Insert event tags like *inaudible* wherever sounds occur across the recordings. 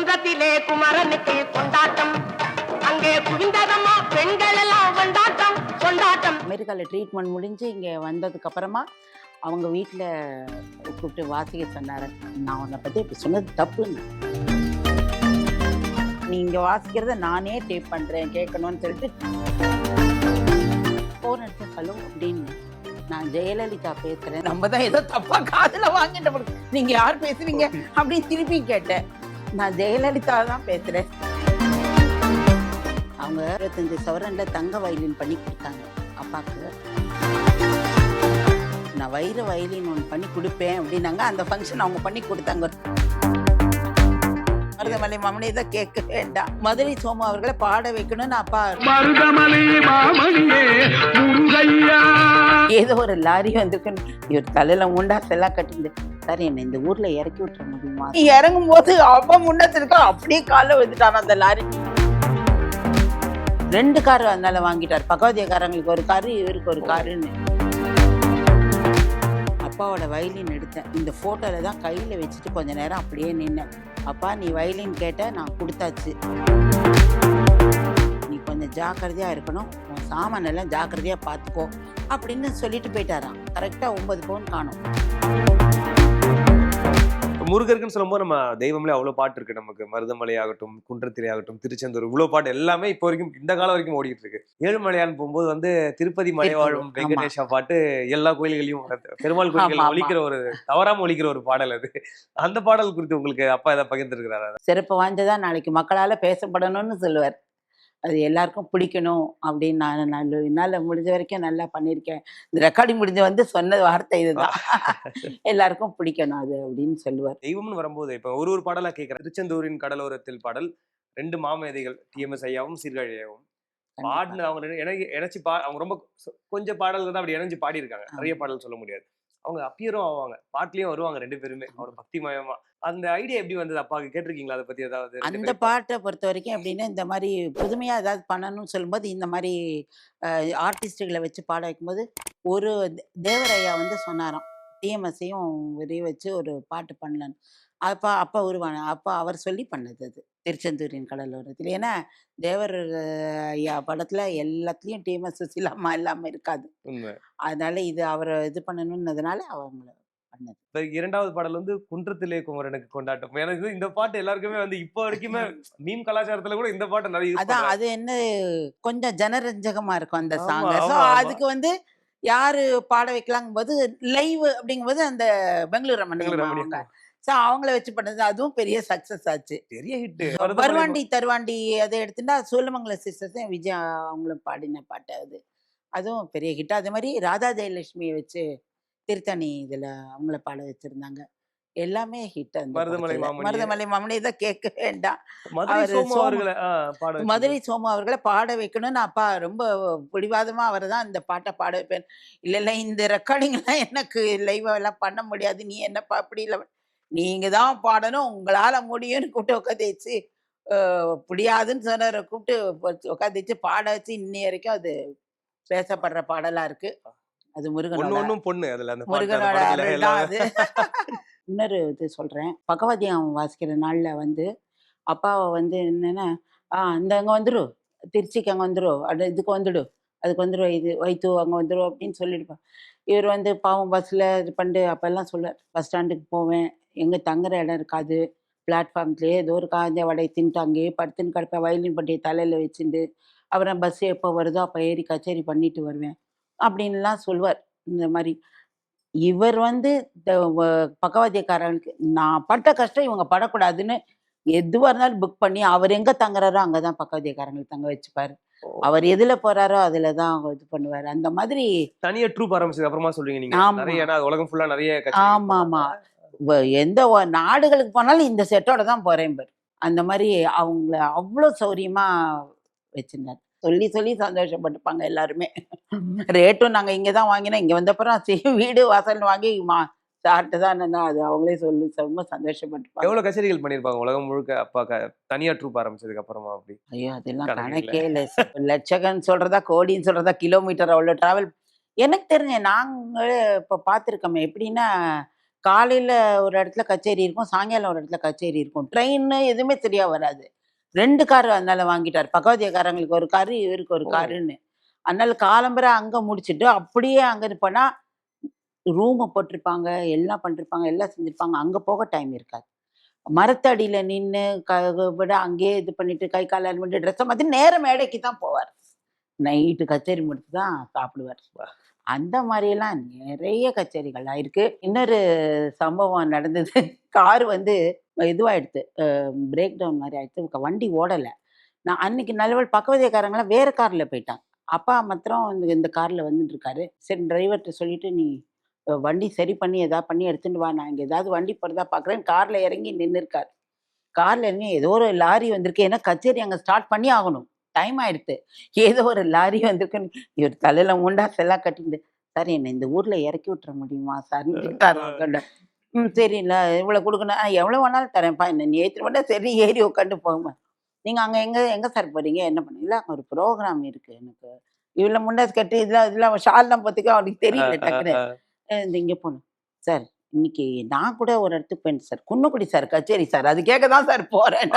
குன்றத்திலே குமரனுக்கு கொண்டாட்டம். அங்கே குவிந்ததம்மா பெண்கள் எல்லாம் கொண்டாட்டம் கொண்டாட்டம். அமெரிக்காவில் ட்ரீட்மெண்ட் முடிஞ்சு இங்கே வந்ததுக்கு அப்புறமா அவங்க வீட்டில் கூப்பிட்டு வாசிக்க சொன்னார். நான் உன்னை பற்றி இப்போ சொன்னது தப்புங்க. நீ இங்கே வாசிக்கிறத நானே டேப் பண்ணுறேன் கேட்கணும்னு சொல்லிட்டு ஃபோன் எடுத்து ஹலோ அப்படின்னு நான் ஜெயலலிதா பேசுகிறேன் நம்ம தான் ஏதோ தப்பாக காதில் வாங்கிட்ட நீங்கள் யார் பேசுறீங்க அப்படின்னு திருப்பி கேட்டேன். நான் ஜெயலலிதா தான் பேசுகிறேன் அவங்க இருபத்தஞ்சு சவரனில் தங்க வயலின் பண்ணி கொடுத்தாங்க அப்பாவுக்கு நான் வைர வயலின் ஒன்று பண்ணி கொடுப்பேன் அப்படின்னாங்க. அந்த ஃபங்க்ஷன் அவங்க பண்ணி கொடுத்தாங்க. மருதமலை மாமனே தான் கேட்க வேண்டாம். மதுரை சோமு அவர்களை பாட வைக்கணும்னு அப்பா ஏதோ ஒரு லாரி வந்திருக்குன்னு இவர் தலையில முண்டாஸ் எல்லாம் கட்டிட்டு சார் என்னை இந்த ஊர்ல இறக்கி விட்டுற முடியுமா? இறங்கும் போது அப்பா முண்டத்திருக்க அப்படியே காலைல வந்துட்டான் அந்த லாரி? ரெண்டு கார் அதனால வாங்கிட்டார். பகவதியக்காரங்களுக்கு ஒரு காரு இவருக்கு ஒரு காருன்னு. அப்பாவோட வயலின் எடுத்தேன். இந்த ஃபோட்டோவில் தான் கையில் வச்சுட்டு கொஞ்ச நேரம் அப்படியே நின்னேன். அப்பா நீ வயலின் கேட்ட நான் கொடுத்தாச்சு. நீ கொஞ்சம் ஜாக்கிரதையாக இருக்கணும். உன் சாமான் எல்லாம் ஜாக்கிரதையாக பார்த்துக்கோ அப்படின்னு சொல்லிட்டு போயிட்டாராம். கரெக்டாக ஒன்பது பவுன் காணும். முருகருக்குன்னு சொல்லும்போது நம்ம தெய்வம்ல அவ்வளவு பாட்டு இருக்கு நமக்கு மருதமலை ஆகட்டும் குன்றத்திலே ஆகட்டும் திருச்செந்தூர் இவ்வளவு பாட்டு எல்லாமே இப்போ வரைக்கும் இந்த காலம் வரைக்கும் ஓடிட்டு இருக்கு ஏழுமலையான் போகும்போது வந்து திருப்பதி மலை வாழும் ஆமா. வெங்கடேஷா பாட்டு எல்லா கோயில்களையும். பெருமாள் கோயில்கள் ஆமா. ஒலிக்கிற ஒரு தவறாம ஒலிக்கிற ஒரு பாடல் அது அந்த பாடல் குறித்து உங்களுக்கு அப்பா ஏதாவது பகிர்ந்துருக்கிறாரா சிறப்பு வாய்ந்ததா நாளைக்கு மக்களால் பேசப்படணும்னு சொல்லுவார் அது எல்லாருக்கும் பிடிக்கணும் அப்படின்னு நான் என்னால் முடிஞ்ச வரைக்கும் நல்லா பண்ணியிருக்கேன். இந்த ரெக்கார்டிங் முடிஞ்ச வந்து சொன்ன வார்த்தை இதுதான். *laughs* எல்லாருக்கும் பிடிக்கணும் அது அப்படின்னு சொல்லுவார். தெய்வம்னு வரும்போது இப்ப ஒரு ஒரு பாடலா கேட்கிறேன் திருச்செந்தூரின் கடலோரத்தில் பாடல் ரெண்டு மாமேதைகள் டிஎம்எஸ் ஐயாவும் சீர்காழியாவும் பாடின அவங்க இணைச்சு பா அவங்க ரொம்ப கொஞ்சம் பாடல்கள் தான் அப்படி இணைஞ்சு பாடியிருக்காங்க. நிறைய பாடல் சொல்ல முடியாது. அவங்க அப்பியரும் ஆவாங்க. பாட்டுலயும் வருவாங்க ரெண்டு பேருமே அவரோட பக்திமயமா. அந்த ஐடியா எப்படி வந்தது? அப்பாவுக்கு கேட்டிருக்கீங்களா? அதை பத்தி ஏதாவது அந்த பாட்டை பொறுத்த வரைக்கும் எப்படின்னா இந்த மாதிரி புதுமையாக ஏதாவது பண்ணணும்னு சொல்லும்போது இந்த மாதிரி ஆர்டிஸ்ட்டுகளை வச்சு பாட வைக்கும்போது ஒரு தேவரையா வந்து சொன்னாராம். டிஎம்எஸ்ஸையும் வெளியே வச்சு ஒரு பாட்டு பண்ணலான்னு அப்போ அப்போ உருவான அப்போ அவர் சொல்லி பண்ணது அது. திருச்செந்தூரின் கடலோரத்தில். ஏன்னா தேவர் ஐயா படத்தில் எல்லாத்துலேயும் டிஎம்எஸ் சுசிலாமா இல்லாமல் இருக்காது. அதனால இது அவரை இது பண்ணணும்னதுனால அவங்கள பண்ணது. இரண்டாவது பாடல் வந்து குன்றத்திலே குமரனுக்கு கொண்டாட்டம். இது இந்த பாட்டு எல்லாருக்குமே வந்து இப்போ வரைக்குமே மீம் கலாச்சாரத்துல கூட இந்த பாட்டு நிறைய அதான் அது என்ன கொஞ்சம் ஜனரஞ்சகமா இருக்கும் அந்த சாங். அதுக்கு வந்து யாரு பாட வைக்கலாங்கும் போது லைவ் அப்படிங்கும்போது அந்த பெங்களூர் ரமணி. ஸோ அவங்கள வச்சு பண்ணது அதுவும் பெரிய சக்சஸ் ஆச்சு. பெரிய ஹிட் பருவாண்டி தருவாண்டி அதை எடுத்துட்டா சோழமங்கல சிஸ்டர்ஸும் விஜய் அவங்களும் பாடின பாட்டு அது. அதுவும் பெரிய ஹிட் அதே மாதிரி ராதா ஜெயலட்சுமியை வச்சு திருத்தணி இதுல அவங்கள பாட வச்சிருந்தாங்க. எல்லாமே ஹிட் அந்த மருதமலை. மருதமலை மாமனி தான் கேட்க வேண்டாம். மதுரை சோமு. அவர்களை பாட வச்சது. மதுரை சோமு அவர்களை பாட வைக்கணும்னு அப்பா ரொம்ப பிடிவாதமா அவர் தான் இந்த பாட்டை பாட வைப்பேன். இல்ல இல்ல இந்த ரெக்கார்டிங்லாம் எனக்கு லைவ் எல்லாம் பண்ண முடியாது. நீ என்னப்பா அப்படி இல்லை நீங்க தான் பாடணும் உங்களால முடியும்னு கூப்பிட்டு உட்காந்து வச்சு முடியாதுன்னு சொன்னவரை கூப்பிட்டு உட்காந்து வச்சு பாட வச்சு இன்னி வரைக்கும் அது பேசப்படுற பாடலா இருக்கு. அது ஒண்ணும் பொண்ணு அதுல அந்த முருகனோட *laughs* இன்னொரு இது சொல்றேன். பகவதியம் வாசிக்கிற நாள்ல வந்து அப்பாவை வந்து என்னன்னா ஆ இந்த அங்க வந்துரு திருச்சிக்கு அங்க வந்துரு அது இதுக்கு வந்துடு அதுக்கு வந்துடும் இது வைத்து அங்கே வந்துடும் அப்படின்னு சொல்லியிருப்பான் இவர் வந்து பாவம் பஸ்ஸில் இது பண்ணிட்டு அப்போல்லாம் சொல்லுவார் பஸ் ஸ்டாண்டுக்கு போவேன் எங்கே தங்குற இடம் இருக்காது. பிளாட்ஃபார்ம்லேயே ஏதோ ஒரு காஞ்ச வடை தின்ட்டு அங்கேயே படுத்துன்னு கிடப்பேன் வயலின் பட்டியை தலையில் வச்சுட்டு அப்புறம் பஸ் எப்போ வருதோ அப்போ ஏறி கச்சேரி பண்ணிட்டு வருவேன். அப்படின்லாம் சொல்லுவார் இந்த மாதிரி இவர் வந்து பக்கவாத்தியக்காரனுக்கு நான் பட்ட கஷ்டம் இவங்க படக்கூடாதுன்னு எதுவாக இருந்தாலும் புக் பண்ணி அவர் எங்கே தங்குறாரோ அங்கே தான் பக்கவாத்தியக்காரங்களுக்கு தங்க வச்சுப்பாரு. அவர் எதுல போறாரோ அதுல தான் இது பண்ணுவாரு. அந்த மாதிரி தனியா ட்ரூப் ஆரம்பிச்சது அப்புறமா சொல்றீங்க நீங்க. நிறைய உலகம் ஃபுல்லா நிறைய ஆமா ஆமா எந்த நாடுகளுக்கு போனாலும் இந்த செட்டோட தான் போறேன் பாரு. அந்த மாதிரி அவங்கள அவ்வளோ சௌரியமா வச்சிருந்தாரு. சொல்லி சொல்லி சந்தோஷப்பட்டுப்பாங்க எல்லாருமே. ரேட்டும் நாங்க இங்க தான் வாங்கினோம். இங்க வந்தப்பறம் சரி வீடு வாசல் வாங்கி மா சார்ட்டு தான் என்னன்னா அது அவங்களே சொல்லி ரொம்ப சந்தோஷப்பட்டுப்பாங்க. எவ்வளவு கச்சேரிகள் பண்ணிருப்பாங்க உலகம் முழுக்க? அப்பா க- தனியா ட்ரூப் ஆரம்பிச்சதுக்கு அப்புறமா அப்படி? ஐயோ அதெல்லாம் கணக்கு இல்லை. லட்சகன் சொல்றதா கோடின்னு சொல்றதா கிலோமீட்டர் அவ்வளோ டிராவல் எனக்கு தெரிஞ்ச நாங்கள் இப்போ பார்த்துருக்கோமே எப்படின்னா காலையில ஒரு இடத்துல கச்சேரி இருக்கும் சாயங்காலம் ஒரு இடத்துல கச்சேரி இருக்கும். ட்ரெயின் எதுவுமே சரியா வராது. ரெண்டு கார் அதனால வாங்கிட்டார். பக்கவாதியக்காரங்களுக்கு ஒரு காரு இவருக்கு ஒரு. காருன்னு அதனால காலம்பரை அங்க முடிச்சிட்டு அப்படியே அங்க போனா ரூமை போட்டிருப்பாங்க எல்லாம் பண்ணிருப்பாங்க எல்லாம் செஞ்சிருப்பாங்க. அங்க போக டைம் இருக்காது. மரத்தடியில நின்று க விட அங்கேயே இது பண்ணிட்டு கை கால் பண்ணிட்டு ட்ரெஸ்ஸை மாற்றி நேர மேடைக்கு தான் போவார். நைட்டு கச்சேரி முடிச்சு தான் சாப்பிடுவார் அந்த மாதிரியெல்லாம் நிறைய கச்சேரிகள்லாம் இருக்கு இன்னொரு சம்பவம் நடந்தது. *laughs* கார் வந்து இதுவாயிடுது பிரேக் டவுன் மாதிரி ஆயிடுச்சு வண்டி ஓடலை. நான் அன்னைக்கு நல்லவள் பக்கவதியக்காரங்களாம் வேற காரில் போயிட்டாங்க. அப்பா மாத்திரம் இந்த இந்த காரில் வந்துட்டு இருக்காரு சரி டிரைவர்கிட்ட சொல்லிட்டு நீ வண்டி சரி பண்ணி எதாவது பண்ணி எடுத்துட்டு வா. நான் இங்கே ஏதாவது வண்டி போகிறதா பார்க்குறேன் காரில் இறங்கி நின்று இருக்கார் காரில் இறங்கி ஏதோ ஒரு லாரி வந்திருக்கு. ஏன்னா கச்சேரி அங்கே ஸ்டார்ட் பண்ணி ஆகணும். டைம் ஆயிடுத்து. ஏதோ ஒரு லாரி வந்திருக்குன்னு இவர் தலையில முண்டாஸ் எல்லாம் கட்டிட்டு சார் என்ன இந்த ஊர்ல இறக்கி விட்டுற முடியுமா? சார்னு கேட்டாரு. ம் சரி இல்லை இவ்வளோ கொடுக்கணும். எவ்வளோ வேணாலும் தரேன்ப்பா என்ன நீ ஏற்றி வேணா சரி ஏறி உட்காந்து போங்க. நீங்கள் அங்கே எங்கே எங்கே சார் போகிறீங்க என்ன பண்ண இல்லை அங்கே ஒரு ப்ரோக்ராம் இருக்குது எனக்கு. இவ்வளோ முண்டாஸ் கட்டி இதெல்லாம் இதெல்லாம் ஷால்லாம் பார்த்துக்க அவனுக்கு தெரியல டக்குன்னு. இங்கே போகணும் சார் இன்னைக்கு நான் கூட ஒரு இடத்துக்கு போயிட்டேன் சார். குன்னக்குடி சார் கச்சேரி சார். அது கேட்க தான் சார் போறேன்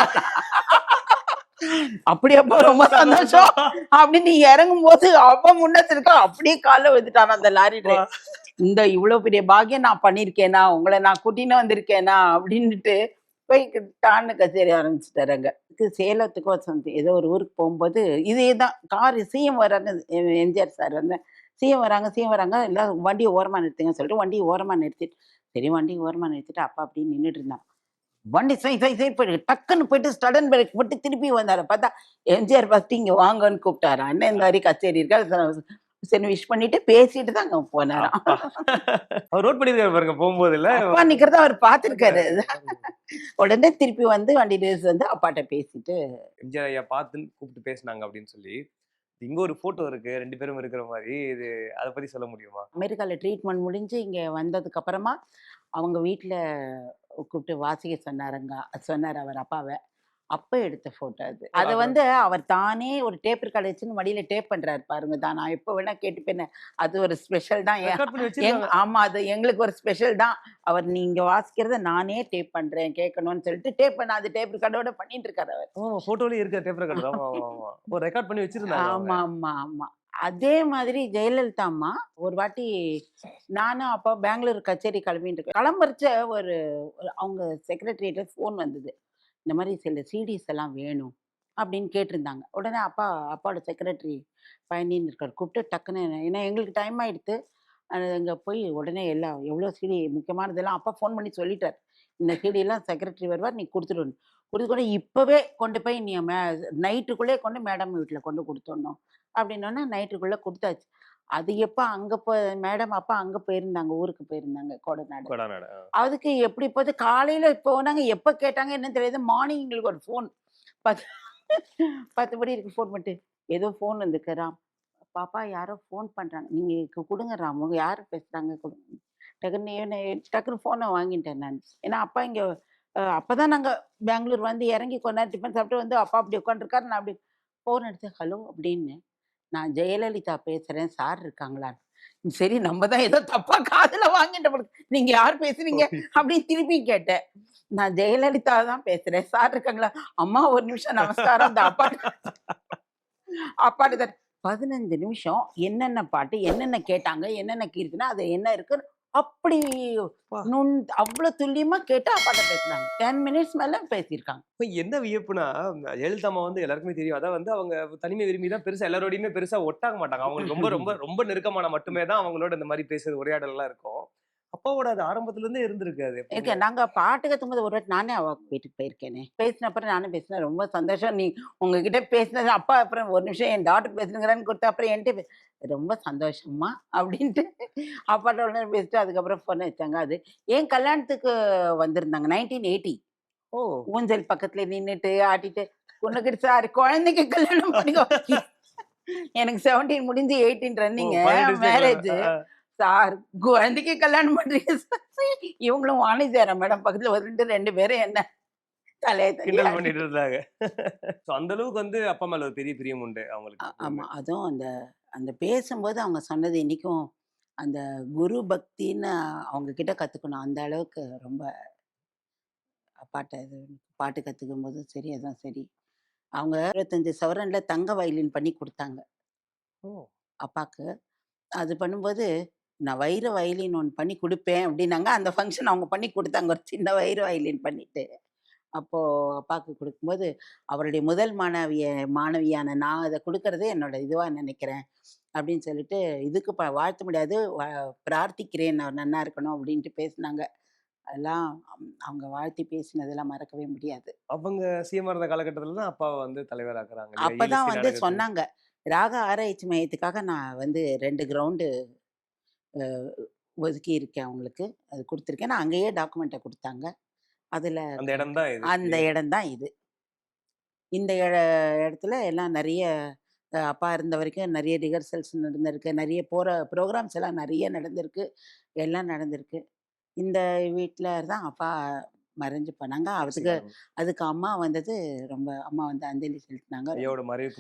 அப்படியே அப்போ ரொம்ப சந்தோஷம் அப்படின்னு நீ இறங்கும் போது அப்ப முன்னாடி இருக்கா அப்படியே காலைல வந்துட்டான் அந்த லாரி. இந்த இவ்வளவு பெரிய பாக்கியம் நான் பண்ணிருக்கேனா? உங்களை நான் கூட்டின்னு வந்திருக்கேனா? அப்படின்னுட்டு போய் டான்னு கச்சேரி ஆரம்பிச்சுட்டாருங்க சேலத்துக்கோ சம்திங் ஏதோ ஒரு ஊருக்கு போகும்போது இதே தான் கார் சிஎம் வராங்க எம்- எம்ஜிஆர் சார் வந்து சிஎம் வராங்க சிஎம் வராங்க எல்லாம் வண்டியை ஓரமா நிறுத்துங்க சொல்லிட்டு வண்டியை ஓரமா நிறுத்திட்டு சரி வண்டி ஓரமா நிறுத்திட்டு அப்பா அப்படியே நின்றுட்டு இருந்தான். வண்டி சை சை சை போயிட்டு டக்குன்னு போயிட்டு ஸ்டடன் பிரேக் போட்டு திருப்பி வந்தாரு. பார்த்தா எம்ஜிஆர் ஃபர்ஸ்ட் இங்க வாங்கன்னு கூப்பிட்டாரு? அண்ணன் இந்த மாதிரி கச்சேரி இருக்கா? சரி விஷ் பண்ணிட்டு பேசிட்டு தான் அங்க போனாராம். அவர் நோட் பண்ணிருக்காரு பாருங்க போகும்போது இல்ல? அப்பா நிக்கிறத அவர் பார்த்திருக்காரு. உடனே திருப்பி வந்து வண்டி வந்து அப்பாட்ட பேசிட்டு எம்ஜிஆர் ஐயா பார்த்து கூப்பிட்டு பேசினாங்க அப்படின்னு சொல்லி இங்க ஒரு போட்டோ இருக்கு. ரெண்டு பேரும் இருக்கிற மாதிரி இது அதை பத்தி சொல்ல முடியுமா? அமெரிக்கால ட்ரீட்மெண்ட் முடிஞ்சு இங்க வந்ததுக்கு அப்புறமா அவங்க வீட்டில் கூப்பிட்டு வாசிக்க சொன்னாருங்க. சொன்னார் அவர் அப்பாவை. அப்ப எடுத்த போட்டோ அது. அதை வந்து அவர் தானே ஒரு டேப் ரெக்கார்டு வச்சுன்னு மடியில டேப் பண்றாரு பாருங்க. தான் நான் எப்போ வேணா கேட்டுப்பேன் அது ஒரு ஸ்பெஷல் தான். ஆமா அது எங்களுக்கு ஒரு ஸ்பெஷல் தான். அவர் நீங்க வாசிக்கிறத நானே டேப் பண்றேன் கேட்கணும்னு சொல்லிட்டு டேப் பண்ண அது டேப் ரெக்கார்டோட பண்ணிட்டு இருக்காரு அவர். ஆமா போட்டோலயே இருக்க டேப் ரெக்கார்ட் ஆமா ஆமா ஆமா. ஒரு ரெக்கார்ட் பண்ணி வச்சிருந்தாங்க அவங்க. ஆமா ஆமா ஆமா. அதே மாதிரி ஜெயலலிதா அம்மா ஒரு வாட்டி நானும் அப்போ பெங்களூர் கச்சேரி கிளம்பிட்டு இருக்கேன் கிளம்புறச்ச ஒரு அவங்க செக்ரட்டரியேட்ல ஃபோன் வந்தது. இந்த மாதிரி சில சிடிஸ் எல்லாம் வேணும் அப்படின்னு கேட்டிருந்தாங்க. உடனே அப்பா அப்பாவோட செக்ரட்டரி பயணின்னு இருக்கார். கூப்பிட்டு டக்குன்னு ஏன்னா எங்களுக்கு டைம் ஆயிடுத்து. அங்கே போய் உடனே எல்லாம் எவ்வளோ சீடி முக்கியமானதெல்லாம் அப்பா ஃபோன் பண்ணி சொல்லிட்டார். இந்த சீடியெல்லாம் செக்ரட்டரி வருவார் நீ கொடுத்துடணும் கொடுத்து கூட இப்போவே கொண்டு போய் நீ மே நைட்டுக்குள்ளே கொண்டு மேடம் வீட்டில் கொண்டு கொடுத்துடணும். அப்படின்னோன்னா நைட்டுக்குள்ளே கொடுத்தாச்சு. அது எப்போ அங்கே போ மேடம் அப்பா அங்கே போயிருந்தாங்க ஊருக்கு போயிருந்தாங்க கோடநாடு. அதுக்கு எப்படி போது காலையில் போனாங்க எப்போ கேட்டாங்க என்ன தெரியாது மார்னிங் எங்களுக்கு ஒரு ஃபோன் பத்து பத்து மணி இருக்கு ஃபோன் பண்ணிட்டு. ஏதோ ஃபோன் வந்துருக்கு ராம். பாப்பா யாரோ ஃபோன் பண்ணுறாங்க நீங்கள் கொடுங்க ராம். யார் பேசுகிறாங்க கொடுங்க டக்குன்னு டக்குன்னு ஃபோனை வாங்கிட்டேன் நான். ஏன்னா அப்பா இங்கே அப்போ தான் நாங்கள் பெங்களூர் வந்து இறங்கி கொஞ்ச நேரம் டிஃபன் சாப்பிட்டு வந்து அப்பா அப்படி உட்காந்துருக்காரு நான் அப்படி ஃபோன் எடுத்து ஹலோ அப்படின்னு. நான் ஜெயலலிதா பேசுறேன் சார் இருக்காங்களா சரி நம்ம தான் ஏதோ தப்பா காதுல வாங்கிட்ட நீங்க யார் பேசுறீங்க? அப்படின்னு திருப்பி கேட்டேன். நான் ஜெயலலிதா தான் பேசுறேன். சார் இருக்காங்களா? அம்மா ஒரு நிமிஷம் நமஸ்காரம். அந்த அப்பா அப்பாட்டு தான் பதினஞ்சு நிமிஷம் என்னென்ன பாட்டு என்னென்ன கேட்டாங்க என்னென்ன கீர்த்தனை அது என்ன இருக்குன்னு அப்படி அப்பா. நுண் அவ்வளவு துல்லியமா கேட்டு அப்பாட்ட பேசுனாங்க. டென் மினிட்ஸ் மேல பேசியிருக்காங்க. இப்ப என்ன வியப்புனா அம்மா வந்து எல்லாருக்குமே தெரியும். அதான் வந்து அவங்க தனிமை விரும்பி தான் பெருசா எல்லாரோடையுமே பெருசா ஒட்டாக மாட்டாங்க. அவங்களுக்கு ரொம்ப ரொம்ப *laughs* ரொம்ப நெருக்கமான மட்டுமே தான் அவங்களோட இந்த மாதிரி பேசுறது உரையாடல் எல்லாம் இருக்கும். அப்பாவோட அது ஆரம்பத்துல இருந்தே இருந்திருக்கு அது. இருக்க நாங்க பாட்டு கத்தும்போது ஒரு வாட்டி நானே அவ வீட்டுக்கு போயிருக்கேனே. பேசின அப்புறம் நானும் பேசினேன். ரொம்ப சந்தோஷம். நீ உங்ககிட்ட பேசினது அப்பா அப்புறம் ஒரு நிமிஷம் என் டாக்டர் பேசுனுங்கிறான்னு கொடுத்த அப்புறம் என்கிட்ட ரொம்ப சந்தோஷமா அப்படின்ட்டு அப்பாட்ட உடனே பேசிட்டு அதுக்கப்புறம் ஃபோன் வச்சாங்க. அது என் கல்யாணத்துக்கு வந்திருந்தாங்க நைன்டீன் எயிட்டி ஓ. ஊஞ்சல் பக்கத்துல நின்னுட்டு ஆட்டிட்டு உனக்கு சார் குழந்தைக்கு கல்யாணம் பண்ணிக்கோ. எனக்கு செவன்டீன் முடிஞ்சு எயிட்டீன் ரன்னிங் மேரேஜ் சார் குழந்தைக்கு கல்யாணம் பண்றீங்க சார். இவங்களும் வாணிஜாரா மேடம். பக்கத்துல வந்துட்டு ரெண்டு பேரும் என்ன? தலையை கிண்டல் பண்ணிட்டு இருந்தாங்க. So, அந்த அளவுக்கு வந்து அப்பா மேல ஒரு பெரிய பிரியம் உண்டு அவங்களுக்கு. ஆமா. அதுவும் அந்த அந்த பேசும்போது அவங்க சொன்னது இன்னைக்கும் அந்த குரு பக்தின்னு அவங்க கிட்ட கத்துக்கணும். அந்த அளவுக்கு ரொம்ப பாட்டை இது பாட்டு கத்துக்கும் போதும் சரி அதுவும் சரி. அவங்க இருபத்தஞ்சு சவரன்ல தங்க வயலின் பண்ணி கொடுத்தாங்க. ஓ. அப்பாக்கு. அது பண்ணும்போது நான் வைர வயலின் ஒன்று பண்ணி கொடுப்பேன் அப்படின்னாங்க அந்த ஃபங்க்ஷன் அவங்க பண்ணி கொடுத்தாங்க. ஒரு சின்ன வைர வயலின் பண்ணிட்டு. அப்போ அப்பாவுக்கு கொடுக்கும்போது அவருடைய முதல் மாணவிய மாணவியான நான் அதை கொடுக்கறதே என்னோட இதுவா நினைக்கிறேன் அப்படின்னு சொல்லிட்டு இதுக்கு ப வாழ்த்த முடியாது. பிரார்த்திக்கிறேன். அவர் நன்னா இருக்கணும் அப்படின்ட்டு பேசினாங்க. அதெல்லாம் அவங்க வாழ்த்தி பேசினதெல்லாம் மறக்கவே முடியாது. அவங்க சிஎம் இருந்த காலகட்டத்துல தான் அப்பாவை வந்து தலைவராக்குறாங்க? அப்பதான் ELC வந்து. சொன்னாங்க. ராக ஆராய்ச்சி மையத்துக்காக நான் வந்து ரெண்டு கிரவுண்டு ஒதுக்கி இருக்கேன் அவங்களுக்கு. அது கொடுத்துருக்கேன். நான் அங்கேயே டாக்குமெண்ட்டை கொடுத்தாங்க. அதில் அந்த இடம் தான் அந்த இடம் தான் இது. இந்த இட- இடத்துல எல்லாம் நிறைய அப்பா இருந்த வரைக்கும் நிறைய ரிஹர்சல்ஸ் நடந்திருக்கு. நிறைய போகிற ப்ரோக்ராம்ஸ் எல்லாம் நிறைய நடந்திருக்கு. எல்லாம் நடந்திருக்கு. இந்த வீட்டில் தான் அப்பா மறைஞ்சு போனாங்க. அதுக்கு அதுக்கு அம்மா வந்தது ரொம்ப அம்மா வந்து அஞ்சலி செலுத்தினாங்க.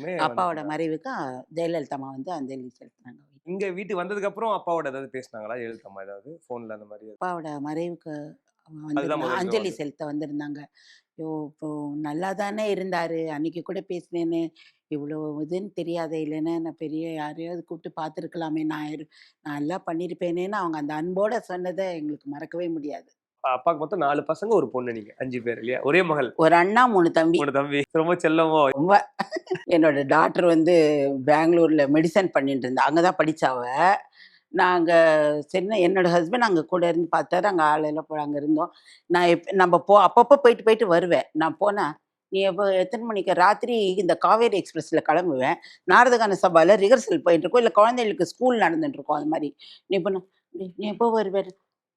அப்பாவோட மறைவுக்கு ஜெயலலிதா அம்மா வந்து அஞ்சலி செலுத்தினாங்க. இங்க வீட்டுக்கு வந்ததுக்கு அப்புறம் அப்பாவோட ஏதாவது பேசினாங்களா? எழுத்தம்மா ஏதாவது? போன்ல அந்த மாதிரி அப்பாவோட மறைவுக்கு அஞ்சலி. செலுத்த வந்திருந்தாங்க. ஐயோ இப்போ நல்லா தானே இருந்தாரு. அன்னைக்கு கூட பேசினேன்னு. இவ்வளோ இதுன்னு தெரியாதே இல்லைன்னா நான் பெரிய யாரையாவது கூப்பிட்டு பார்த்துருக்கலாமே நான் நான் எல்லாம் பண்ணியிருப்பேனேன்னு அவங்க அந்த அன்போட சொன்னதை எங்களுக்கு மறக்கவே முடியாது. அப்பாக்கு மொத்தம் நாலு பசங்க ஒரு பொண்ணு நீங்க. அஞ்சு பேர் இல்லையா? ஒரே மகள். ஒரு அண்ணா மூணு தம்பி. உங்களோட தம்பி. ரொம்ப செல்லமோ? ரொம்ப. என்னோட டாக்டர் வந்து பெங்களூர்ல மெடிசன் பண்ணிட்டு இருந்தா. அங்கதான் படிச்சாவ நாங்க சென்னை என்னோட ஹஸ்பண்ட் அங்க கூட இருந்து பார்த்தாரு. அங்க ஆளெல்லாம் போய் அங்க இருந்தோம். நான் எப்ப நம்ம போ அப்பப்போ போயிட்டு போயிட்டு வருவேன். நான் போனா நீ எப்போ எத்தனை மணிக்கு? ராத்திரி இந்த காவேரி எக்ஸ்பிரஸ்ல கிளம்புவேன். நாரதகான சபால ரிஹர்சல் போயிட்டு இருக்கோம். இல்லை குழந்தைகளுக்கு ஸ்கூல் நடந்துட்டு இருக்கோம். அது மாதிரி. நீ இப்போ நீ எப்போ வருவேன்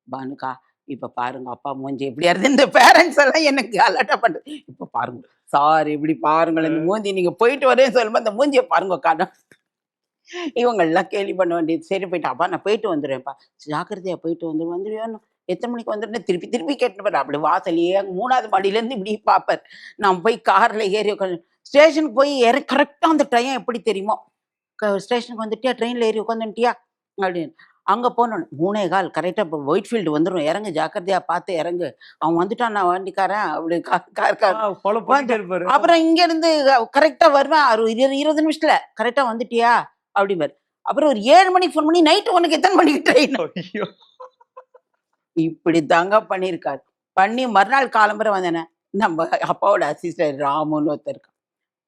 பானுக்கா இப்ப பாருங்க அப்பா மூஞ்சி எப்படியா இருந்து இந்த பேரண்ட்ஸ் எல்லாம் எனக்கு அலர்ட்டா பண்றது. இப்ப பாருங்க சார் இப்படி பாருங்களேன் இந்த மூஞ்சி நீங்க போயிட்டு வரேன்னு சொல்லும்போது அந்த மூஞ்சியை பாருங்க காரணம் இவங்க எல்லாம் கேள்வி பண்ண வேண்டியது. சரி போயிட்டு அப்பா நான் போயிட்டு வந்துடுவேன்ப்பா ஜாக்கிரதையா போயிட்டு வந்துடு வந்துடுவேன் எத்தனை மணிக்கு வந்துடுன்னு திருப்பி திருப்பி கேட்டுப்பாரு அப்படி வாசலையே மூணாவது மாடியில இருந்து இப்படி பார்ப்பார் நான் போய் கார்ல ஏறி உட்காந்து ஸ்டேஷனுக்கு போய் ஏற கரெக்டா அந்த ட்ரெயின் எப்படி தெரியுமோ? ஸ்டேஷனுக்கு வந்துட்டியா? ட்ரெயின்ல ஏறி உட்காந்துட்டியா அப்படின்னு. அங்க போனோம் மூணே கால் கரெக்டா இப்போ ஒயிட் ஃபீல்டு வந்துடும் இறங்கு ஜாக்கிரதையா பார்த்து இறங்கு. அவன் வந்துட்டான் நான் வண்டிக்காரன் அப்படி கார் அப்புறம் இங்க இருந்து கரெக்டா வருவேன். ஒரு இருபது இருபது நிமிஷத்துல கரெக்டா வந்துட்டியா? அப்படிம்பாரு. அப்புறம் ஒரு ஏழு மணிக்கு ஃபோன் பண்ணி நைட்டு உனக்கு எத்தனை மணிக்கு ட்ரெயின் இப்படி தாங்க பண்ணியிருக்காரு. பண்ணி மறுநாள் காலம்பரை வந்தேனே நம்ம அப்பாவோட அசிஸ்டன்ட் ராமுன்னு ஒருத்தர் இருக்கான்.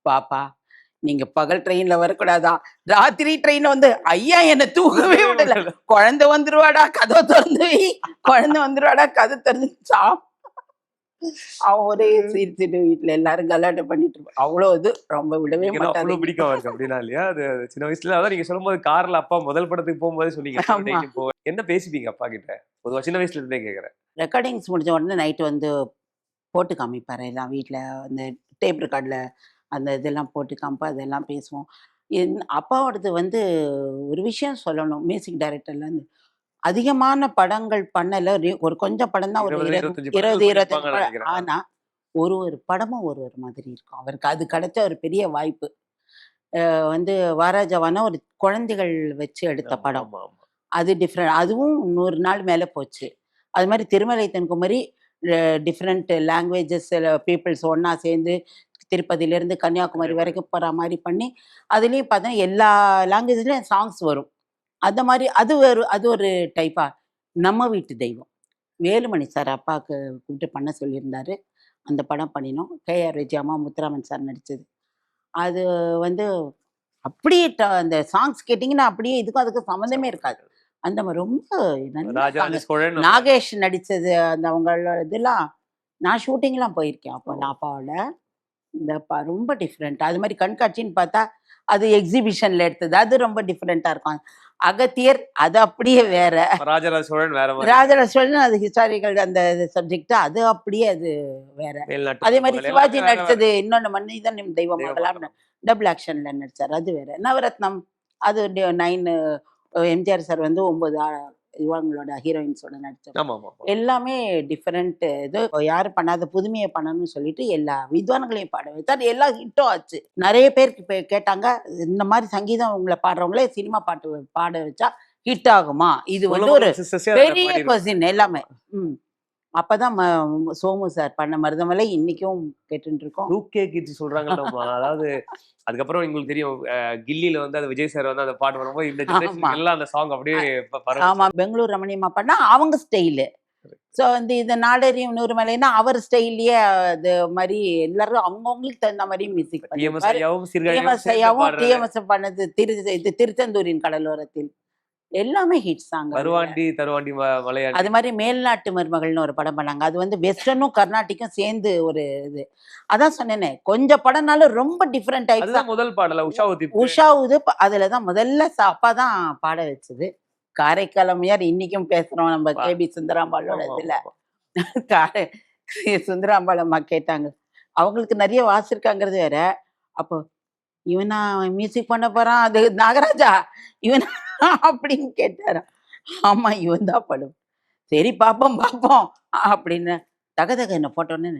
பாப்பா நீங்க பகல் ட்ரெயின்ல வரக்கூடாதா? ராத்திரி ட்ரெயின் வந்து ஐயா என்ன தூங்கவே விடல. குழந்தை வந்துருவாடா கதவை திறந்து குழந்தை வந்துருவாடா கதை திறந்து அவன் ஒரே சிரிச்சுட்டு வீட்டுல எல்லாரும் கலாட்டை பண்ணிட்டு இருப்பான் அவ்வளோ இது. ரொம்ப விடவே அவ்வளவு மாட்டாங்க பிடிக்கும் அவருக்கு அப்படின்னா இல்லையா? அது சின்ன வயசுல அதான் நீங்க சொல்லும்போது கார்ல அப்பா முதல் படத்துக்கு போகும்போது சொன்னீங்க என்ன பேசிப்பீங்க அப்பா கிட்ட? பொதுவா சின்ன வயசுல இருந்தே கேக்குறேன். ரெக்கார்டிங்ஸ் முடிஞ்ச உடனே நைட்டு வந்து போட்டு காமிப்பார் எல்லாம் வீட்டில் அந்த டேப் ரெக்கார்டில் அந்த இதெல்லாம் போட்டு காமிப்பா அதெல்லாம் பேசுவோம். என் அப்பாவோடது வந்து ஒரு விஷயம் சொல்லணும். மியூசிக் டைரக்டர்லேருந்து அதிகமான படங்கள் பண்ணல. ஒரு கொஞ்சம் படம் தான் ஒரு இருபது, இருபத்தஞ்சு இருபது படங்கள் இருபத்தஞ்சு பண்ணிருப்பாங்கன்னு படம். நினைக்கிறேன். ஆனா ஒரு ஒரு படமும் ஒரு ஒரு மாதிரி இருக்கும். அவருக்கு அது கிடைச்ச ஒரு பெரிய வாய்ப்பு. வந்து வாராஜவான ஒரு குழந்தைகள் வச்சு எடுத்த படம். அது டிஃப்ரெண்ட் அதுவும் நூறு நாள் மேலே போச்சு. அது மாதிரி திருமலை தென்குமரி டிஃப்ரெண்ட் லாங்குவேஜஸ் பீப்புள்ஸ் ஒன்றா சேர்ந்து திருப்பதியிலேருந்து கன்னியாகுமரி வரைக்கும் போகிற மாதிரி பண்ணி அதுலேயும் பார்த்தீங்கன்னா எல்லா லாங்குவேஜ்லேயும் சாங்ஸ் வரும். அந்த மாதிரி அது ஒரு அது ஒரு டைப்பா நம்ம வீட்டு தெய்வம். வேலுமணி சார் அப்பாவுக்கு கூப்பிட்டு பண்ண சொல்லியிருந்தாரு. அந்த படம் பண்ணினோம். கேஆர் விஜயம்மா முத்துராமன் சார் நடித்தது அது வந்து அப்படியே அந்த சாங்ஸ் கேட்டிங்கன்னா அப்படியே இதுக்கும் அதுக்கும் சம்மந்தமே இருக்காது. அந்த மாதிரி ரொம்ப நாகேஷ் நடிச்சது அந்த அவங்களோட இதெல்லாம் நான் ஷூட்டிங்லாம் போயிருக்கேன் அப்போ நான் அப்பாவோட இந்த ப- ரொம்ப டிஃப்ரெண்ட் அது மாதிரி கண்காட்சின்னு பார்த்தா அது எக்ஸிபிஷன்ல எடுத்தது. அது ரொம்ப டிஃப்ரெண்டா இருக்கும். அகத்தியர் அது அப்படியே வேற. ராஜராஜ சோழன் வேற ராஜராஜ சோழன் அது ஹிஸ்டாரிக்கல் அந்த சப்ஜெக்ட் அது அப்படியே அது வேற. அதே மாதிரி சிவாஜி. நடிச்சது இன்னொன்னு மன்னிதன் நிம் தெய்வம் மகளாம். டபுள் ஆக்ஷன்ல நடிச்சார். அது வேற. நவரத்னம் அது நைன் எம்ஜிஆர் சார் வந்து ஒன்பது இவங்களோட ஹீரோயின்ஸோட ஆமா. எல்லாமே டிஃப்ரெண்ட் இது. யாரும் பண்ணாத புதுமையை பண்ணணும்னு சொல்லிட்டு எல்லா வித்வான்களையும் பாட வைத்தார் எல்லாம் ஹிட்டும் ஆச்சு. நிறைய பேருக்கு இப்போ கேட்டாங்க இந்த மாதிரி சங்கீதம் உங்களை பாடுறவங்களே சினிமா பாட்டு பாட வச்சா ஹிட் ஆகுமா? இது வந்து ஒரு பெரிய கொஸ்டின் எல்லாமே. ம். அப்பதான் சோமு சார் பண்ண மருதமலை இன்னைக்கும் கேட்டுட்டு இருக்கோம் டூ கே கிட்ஸ் சொல்றாங்கல்லம்மா அதாவது அதுக்கப்புறம் உங்களுக்கு தெரியும் அஹ், கில்லில வந்து அந்த விஜய் சார் வந்து அந்த பாட்டு வரும்போது இந்த. எல்லாம் அந்த சாங் அப்படியே. ஆமா பெங்களூர் ரமணியம்மா பண்ணா அவங்க ஸ்டைலு ஸோ வந்து இந்த நாடறியும் நூறு மலைன்னா அவர் ஸ்டைல்லயே அது மாதிரி எல்லாரும் அவங்கவுங்களுக்கு தகுந்த மாதிரி மியூசிக் டிஎம்எஸ் ஐயாவும் டிஎம்எஸ் ஐயாவும். டிஎம்எஸ் பண்ணது திரு இது திருச்செந்தூரின் கடலோரத்தில் எல்லாமே ஹிட் சாங் தருவாண்டி தருவாண்டி ம- மலையாண்டி. அது மாதிரி மேல்நாட்டு மருமகள்னு ஒரு படம் பண்ணாங்க. அது வந்து வெஸ்டர்னும் கர்நாடிக்கும் சேர்ந்து ஒரு இது. அதான் சொன்னேனே கொஞ்சம் படம்னாலும் ரொம்ப டிஃப்ரெண்ட் அதுதான் முதல் பாடல உஷா உதிப் உஷா உது அதுல தான் முதல்ல அப்பா தான் பாட வச்சது. காரைக்காலமையார் இன்னைக்கும் பேசுறோம் நம்ம. கே பி சுந்தராம்பாளோட இதுல. காரை சுந்தராம்பாள் அம்மா கேட்டாங்க. அவங்களுக்கு நிறைய வாசிருக்காங்கிறது வேற. அப்போ இவனா மியூசிக் பண்ண போறான் அது நாகராஜா. இவனா அப்படின்னு கேட்டாராம். ஆமா இவன் தான் படும். சரி பாப்போம் பாப்போம் அப்படின்னு தகதக என்ன போட்டோன்னு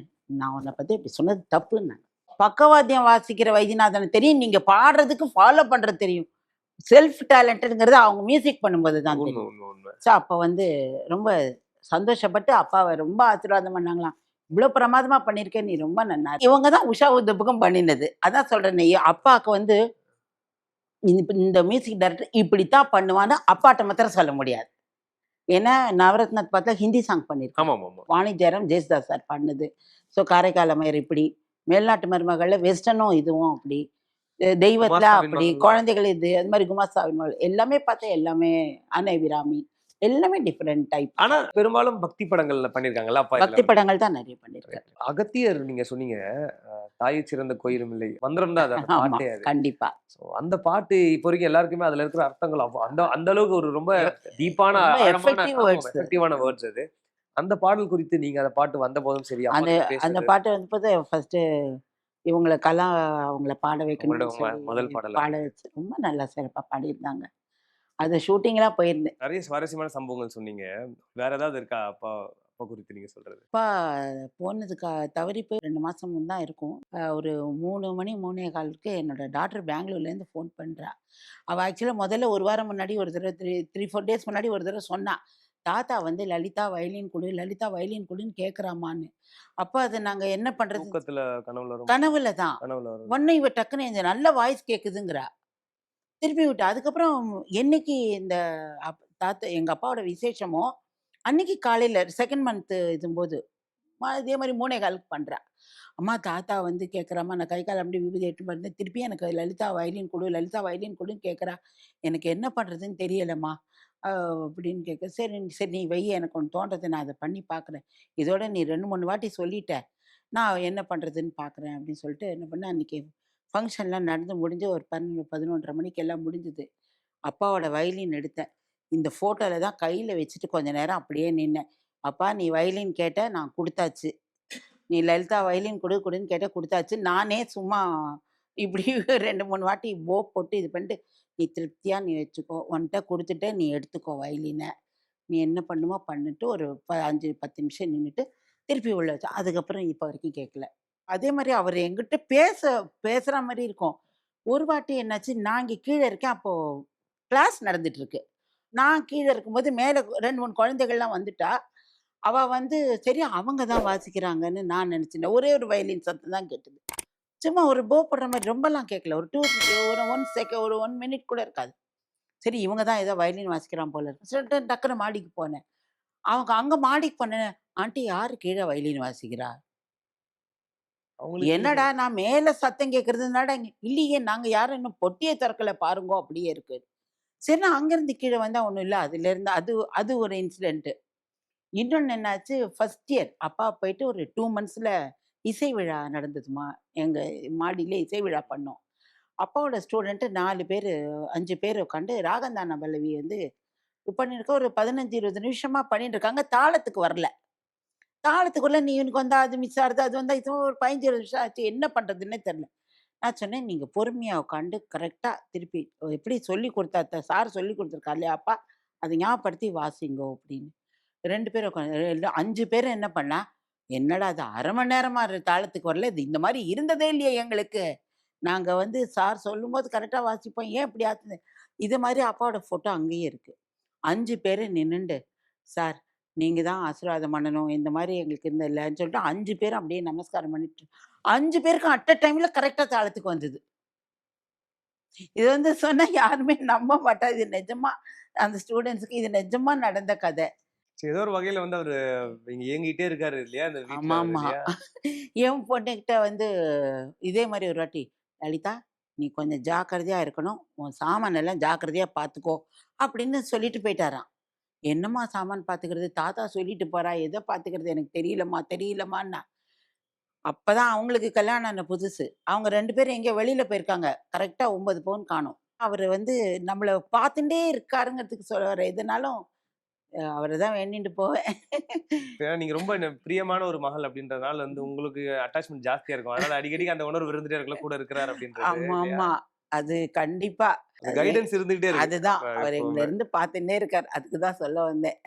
நான் உன்னை பத்தி இப்படி சொன்னது தப்புன்னு பக்கவாத்தியம் வாசிக்கிற வைத்தியநாதன் தெரியும் நீங்க பாடுறதுக்கு ஃபாலோ பண்றது தெரியும். செல்ஃப் டேலண்ட்ங்கிறது அவங்க மியூசிக் பண்ணும்போது தான் ஸோ அப்போ வந்து ரொம்ப சந்தோஷப்பட்டு அப்பாவை ரொம்ப ஆசீர்வாதம் பண்ணாங்களாம். இவ்வளோ பிரமாதமா பண்ணியிருக்க நீ ரொம்ப நன்னா இருக்கு." இவங்க தான் உஷா உத்தப்புக்கும் பண்ணினது. அதான் சொல்றேன் அப்பாவுக்கு வந்து இந்த மியூசிக் டைரக்டர் இப்படித்தான் பண்ணுவான்னு அப்பாட்ட மாத்திரம் சொல்ல முடியாது. ஏன்னா நவரத்னத் பார்த்தா ஹிந்தி சாங் ஆமா வாணி ஜெயராம் ஜெயசுதாஸ் சார் பண்ணது. ஸோ காரைக்கால் அம்மையார் இப்படி மேல்நாட்டு மருமகளில் வெஸ்டர்னும் இதுவும் அப்படி தெய்வத்துல அப்படி. குழந்தைகள் இது அது மாதிரி மகள் எல்லாமே பார்த்தா எல்லாமே. அன்னை விராமி எல்லாமே டிஃப்ரெண்ட் டைப் ஆனா பெரும்பாலும் பக்தி படங்கள்ல பண்ணிருக்காங்கல்ல பக்தி. படங்கள் தான் நிறைய பண்ணியிருக்காரு அகத்தியர் நீங்க சொன்னீங்க தாயை சிறந்த கோயிலும் இல்லை. மந்திரம் தான் அது கண்டிப்பா. அந்த பாட்டு இப்போ வரைக்கும் எல்லாருக்குமே அதுல இருக்கிற அர்த்தங்கள் அந்த அந்த அளவுக்கு ஒரு ரொம்ப டீப்பான. எஃபெக்டிவான வேர்ட்ஸ் அது. அந்த பாடல் குறித்து நீங்க அந்த பாட்டு வந்த போதும் சரி அந்த அந்த பாட்டு வந்து பார்த்தா ஃபர்ஸ்ட் இவங்களை கலா அவங்கள பாட வைக்கணும்னு உங்களோட ம- சொல்லி முதல் பாடல் பாட வச்சு ரொம்ப நல்லா சிறப்பா பாடியிருந்தாங்க. அது ஷூட்டிங்லாம் போயிருந்தேன். நிறைய சுவாரஸ்யமான சம்பவங்கள் சொன்னீங்க. வேற ஏதாவது இருக்கா? அப்பா அப்பா குறித்து நீங்க சொல்றது. அப்பா போனதுக்கு தவறி போய் ரெண்டு மாதம் தான் இருக்கும். ஒரு மூணு மணி மூணே காலுக்கு என்னோட டாக்டர் பெங்களூர்லேருந்து ஃபோன் பண்ணுறா அவள் ஆக்சுவலாக முதல்ல ஒரு வாரம் முன்னாடி ஒரு தடவை த்ரீ த்ரீ ஃபோர் டேஸ் முன்னாடி ஒரு தடவை சொன்னா தாத்தா வந்து லலிதா வயலின் கொடு லலிதா வயலின் கொடுன்னு கேட்குறாமான்னு அப்போ அதை நாங்கள் என்ன பண்ணுறது கனவுல கனவுல தான். உடனே இவ டக்குன்னு இந்த நல்ல வாய்ஸ் கேட்குதுங்கிறா திருப்பி விட்டு. அதுக்கப்புறம் என்னைக்கு இந்த தாத்தா எங்கள் அப்பாவோட விசேஷமோ அன்னைக்கு காலையில் செகண்ட் மந்த்து இதும்போது ம- இதே மாதிரி மூணே காலுக்கு பண்ணுறா அம்மா தாத்தா வந்து கேட்குறாம்மா நான் கை கால் அப்படி விபதி எட்டு பண்ணேன் திருப்பி எனக்கு லலிதா வயலின் கொடு லலிதா வயலின் கொடுன்னு கேட்குறா எனக்கு என்ன பண்ணுறதுன்னு தெரியலம்மா. அப்படின்னு கேட்க சரி சரி நீ வெய்ய எனக்கு ஒன்று தோன்றதை. நான் அதை பண்ணி பார்க்குறேன் இதோட நீ ரெண்டு மூணு வாட்டி சொல்லிட்ட. நான் என்ன பண்ணுறதுன்னு பார்க்குறேன் அப்படின்னு சொல்லிட்டு என்ன பண்ணேன் அன்றைக்கி ஃபங்க்ஷன்லாம் நடந்து முடிஞ்சு ஒரு பன்னெண்டு பதினொன்றரை மணிக்கு எல்லாம் முடிஞ்சுது. அப்பாவோட வயலின் எடுத்தேன். இந்த ஃபோட்டோவில் தான் கையில் வச்சுட்டு கொஞ்ச நேரம் அப்படியே நின்னேன். அப்பா நீ வயலின் கேட்ட நான் கொடுத்தாச்சு. நீ லலிதா வயலின் கொடு கொடுன்னு கேட்ட கொடுத்தாச்சு. நானே சும்மா இப்படி ரெண்டு மூணு வாட்டி போ போட்டு இது பண்ணிட்டு நீ திருப்தியாக நீ வச்சுக்கோ. உன்கிட்ட கொடுத்துட்டு நீ எடுத்துக்கோ வயலினை. நீ என்ன பண்ணுமோ பண்ணிட்டு ஒரு ப அஞ்சு பத்து நிமிஷம் நின்றுட்டு திருப்பி உள்ள வச்சா அதுக்கப்புறம் இப்போ வரைக்கும் கேட்கல அதே மாதிரி அவர் எங்கிட்ட பேச பேசுகிற மாதிரி இருக்கும். ஒரு வாட்டி என்னாச்சு நான் இங்கே கீழே இருக்கேன் அப்போது கிளாஸ் நடந்துட்டு இருக்கு நான் கீழே இருக்கும்போது மேலே ரெண்டு மூணு குழந்தைகள்லாம் வந்துட்டா. அவள் வந்து சரி அவங்க தான் வாசிக்கிறாங்கன்னு நான் நினச்சிட்டேன் ஒரே ஒரு வயலின் சத்தம் தான் கேட்டது. சும்மா ஒரு போ போடுற மாதிரி ரொம்பலாம் கேட்கல ஒரு டூ ஒரு ஒன் செகண்ட் ஒரு ஒன் மினிட் கூட இருக்காது. சரி இவங்க தான் ஏதோ வயலின் வாசிக்கிறான் போல இருக்கு. சொல்லிட்டு டக்குன்னு மாடிக்கு போனேன். அவங்க அங்கே மாடிக்கு போனேன். ஆண்டி யார் கீழே வயலின் வாசிக்கிறா? என்னடா நான் மேல சத்தம் கேட்கறதுனால இல்லையே நாங்க யாரும் இன்னும் பொட்டியை திறக்கல பாருங்க அப்படியே இருக்கு சரி நான் அங்கிருந்து கீழே வந்தா ஒண்ணும் இல்லை. அதுல இருந்து அது அது ஒரு இன்சிடென்ட் இன்னொன்னு என்னாச்சு? ஃபர்ஸ்ட் இயர் அப்பா போயிட்டு ஒரு டூ மந்த்ஸ்ல இசை விழா நடந்ததுமா? எங்க மாடியில இசை விழா பண்ணோம். அப்பாவோட ஸ்டூடெண்ட்டு நாலு பேர் அஞ்சு பேர் உட்காந்து ராகந்தான பல்லவி வந்து பண்ணிருக்க ஒரு பதினஞ்சு இருபது நிமிஷமா பண்ணிட்டு இருக்காங்க. தாளத்துக்கு வரல. தாளத்துக்குள்ள நீ இவனுக்கு வந்தா அது மிஸ் ஆகுது அது வந்தா இது ஒரு பதினஞ்சு இருபது நிமிஷம் ஆச்சு என்ன பண்றதுன்னே தெரியல. நான் சொன்னேன் நீங்க பொறுமையா உட்காந்து கரெக்டா திருப்பி எப்படி சொல்லி கொடுத்தா சார் சொல்லி கொடுத்துருக்கா இல்லையா அப்பா அதை ஞாபகப்படுத்தி வாசிங்கோ அப்படின்னு. ரெண்டு பேரும் உட்காந்து அஞ்சு பேரும் என்ன பண்ணா என்னடா அது அரை மணி நேரமா தாளத்துக்கு வரல இது இந்த மாதிரி இருந்ததே இல்லையே எங்களுக்கு. நாங்க வந்து சார் சொல்லும்போது கரெக்டா வாசிப்போம் ஏன் இப்படி ஆச்சு இது மாதிரி அப்பாவோட போட்டோ அங்கேயே இருக்கு. அஞ்சு பேர் நின்னுண்டு சார் நீங்க தான் ஆசீர்வாதம் பண்ணணும். இந்த மாதிரி எங்களுக்கு இந்த இல்லைன்னு சொல்லிட்டு அஞ்சு பேர் அப்படியே நமஸ்காரம் பண்ணிட்டு அஞ்சு பேருக்கும் அட் அ டைம்ல கரெக்டா தாளத்துக்கு வந்தது. இது வந்து சொன்னா யாருமே நம்ப மாட்டா இது நிஜமா அந்த ஸ்டூடெண்ட்ஸ்க்கு இது நிஜமா நடந்த கதை. ஏதோ ஒரு வகையில வந்து அவரு இயங்கிட்டே இருக்காரு இல்லையா? ஆமா ஆமா என் பொண்ணுகிட்ட வந்து இதே மாதிரி ஒரு வாட்டி லலிதா நீ கொஞ்சம் ஜாக்கிரதையா இருக்கணும். உன் சாமான் எல்லாம் ஜாக்கிரதையா பார்த்துக்கோ அப்படின்னு சொல்லிட்டு போயிட்டாராம். என்னம்மா சாமான் பார்த்துக்கிறது தாத்தா சொல்லிட்டு போறா எதை பார்த்துக்கிறது எனக்கு தெரியலம்மா தெரியலம்மான்னா. அப்பதான் அவங்களுக்கு கல்யாணம் ஆன புதுசு. அவங்க ரெண்டு பேரும் எங்கேயோ வெளியில போயிருக்காங்க. கரெக்டா ஒன்பது பவுன் காணும். அவர் வந்து நம்மள பார்த்துட்டே இருக்காருங்கிறதுக்கு சொல்ல வர எதுனாலும் அவரை தான் வேண்டிட்டு போவேன். ஏன்னா நீங்க ரொம்ப பிரியமான ஒரு மகள் அப்படின்றதுனால வந்து உங்களுக்கு அட்டாச்மெண்ட் ஜாஸ்தியா இருக்கும். அதனால அடிக்கடி அந்த உணர்வு இருந்துட்டே இருக்கல கூட இருக்கிறார் அப்படின்றது ஆமா ஆமா. அது கண்டிப்பா. கைடன்ஸ் இருந்துகிட்டே அதுதான். அவர் எங்களை. இருந்து பார்த்துட்டே இருக்கார். அதுக்கு தான் சொல்ல வந்தேன்.